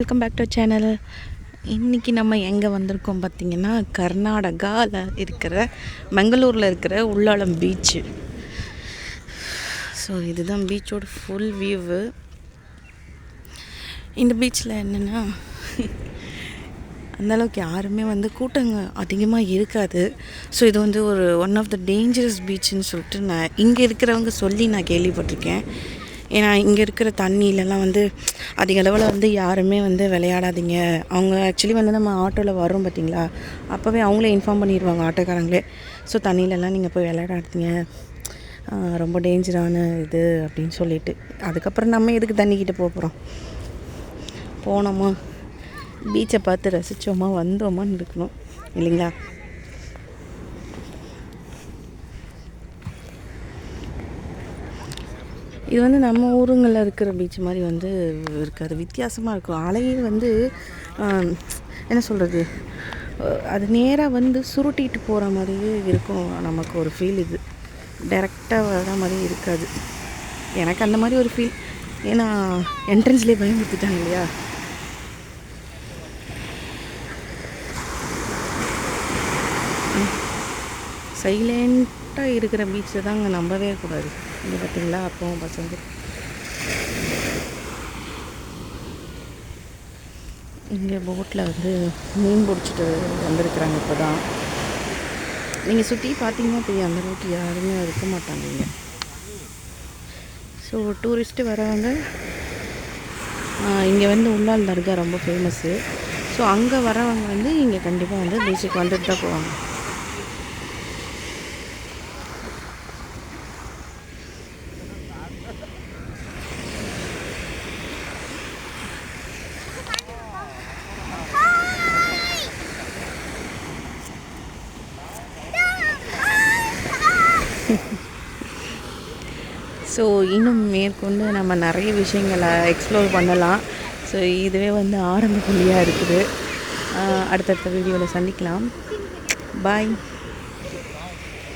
Welcome back to channel இன்றைக்கி நம்ம எங்கே வந்திருக்கோம் பார்த்திங்கன்னா கர்நாடகாவில் இருக்கிற மங்களூரில் இருக்கிற உள்ளாலம் பீச்சு ஸோ இதுதான் பீச்சோட ஃபுல் வியூவு இந்த பீச்சில் என்னென்னா அந்தளவுக்கு யாருமே வந்து கூட்டங்க அதிகமாக இருக்காது. ஸோ இது வந்து ஒரு ஒன் ஆஃப் த டேஞ்சரஸ் பீச்சுன்னு சொல்லிட்டு நான் இங்கே இருக்கிறவங்க சொல்லி நான் கேள்விப்பட்டிருக்கேன். ஏன்னா இங்கே இருக்கிற தண்ணியிலலாம் வந்து அதிக அளவில் வந்து யாருமே வந்து விளையாடாதீங்க. அவங்க ஆக்சுவலி வந்து நம்ம ஆட்டோவில் வரோம் பார்த்தீங்களா அப்போவே அவங்களே இன்ஃபார்ம் பண்ணிடுவாங்க ஆட்டோக்காரங்களே. ஸோ தண்ணியிலலாம் நீங்கள் போய் விளையாடாதீங்க. ரொம்ப டேஞ்சரான இது அப்படின்னு சொல்லிட்டு. அதுக்கப்புறம் நம்ம எதுக்கு தண்ணிக்கிட்ட போக போகிறோம் போனோமா? பீச்சை பார்த்து ரசித்தோமா வந்தோமான்னு இருக்கணும். இல்லைங்களா? இது வந்து நம்ம ஊருங்களில் இருக்கிற பீச் மாதிரி வந்து இருக்காது. வித்தியாசமாக இருக்கும். அலையே வந்து என்ன சொல்கிறது அது நேராக வந்து சுருட்டிட்டு போகிற மாதிரியே இருக்கும். நமக்கு ஒரு ஃபீல் இது. டைரெக்டாக வர மாதிரி இருக்காது. எனக்கு அந்த மாதிரி ஒரு ஃபீல் ஏன்னா என்ட்ரன்ஸ்லேயே பயமுறுத்திட்டாங்க இல்லையா? சைலண்ட்டாக இருக்கிற பீச்சை தான் அங்கே நம்பவே கூடாது. இங்கே பார்த்தீங்களா அப்பவும் பசங்க. இங்கே போட்டில் வந்து மீன் பிடிச்சிட்டு வந்திருக்கிறாங்க இப்போ தான் நீங்கள் சுற்றி பார்த்தீங்கன்னா தெரியும் அந்த ரோட்டு யாருமே இருக்க மாட்டாங்க இங்கே. ஸோ டூரிஸ்ட்டு வரவங்க இங்கே வந்து உள்ளால் தர்கா ரொம்ப ஃபேமஸ்ஸு ஸோ அங்கே வரவங்க வந்து இங்கே கண்டிப்பாக வந்து பீச்சுக்கு வந்துட்டு தான் போவாங்க. ஸோ இன்னும் மேற்கொண்டு நம்ம நிறைய விஷயங்களை எக்ஸ்ப்ளோர் பண்ணலாம். ஸோ இதுவே வந்து ஆரம்ப புள்ளியாக இருக்குது. அடுத்தடுத்த வீடியோவில் சந்திக்கலாம். பாய்